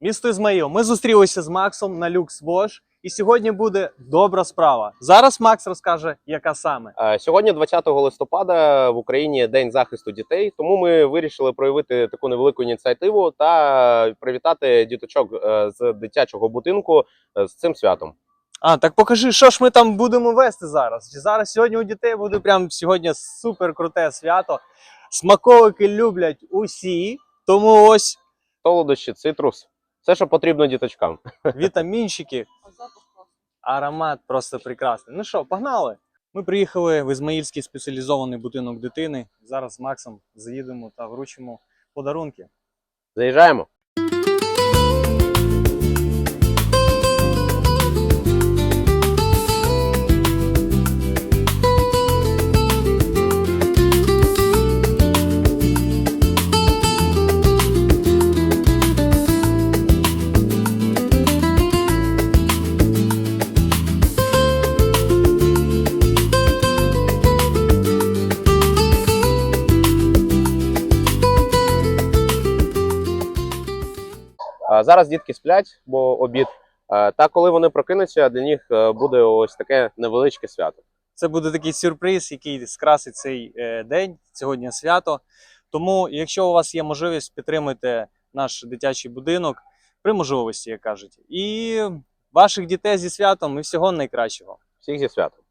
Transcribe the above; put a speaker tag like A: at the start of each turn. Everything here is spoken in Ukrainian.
A: Місто Ізмаїл. Ми зустрілися з Максом на Люкс Вош, і сьогодні буде добра справа. Зараз Макс розкаже, яка саме.
B: Е, Сьогодні, 20 листопада, в Україні День захисту дітей. Тому ми вирішили проявити таку невелику ініціативу та привітати діточок е, з дитячого будинку е, з цим святом.
A: А, так покажи, що ж ми там будемо вести зараз. Зараз сьогодні у дітей буде прям сьогодні супер круте свято. Смаковики люблять усі, тому ось
B: Солодощі, цитрус, все, що потрібно діточкам.
A: вітамінчики, аромат просто прекрасний. Ну що, погнали? Ми приїхали в Ізмаїльський спеціалізований будинок дитини. Зараз з Максом заїдемо та вручимо подарунки.
B: Заїжджаємо. Зараз дітки сплять, бо обід. Та коли вони прокинуться, для них е, буде ось таке невеличке свято.
A: Це буде такий сюрприз, який скрасить цей е, день, сьогодні свято. Тому, якщо у вас є можливість, підтримуйте наш дитячий будинок при можливості, як кажуть. І ваших дітей зі святом і всього найкращого.
B: Всіх зі святом.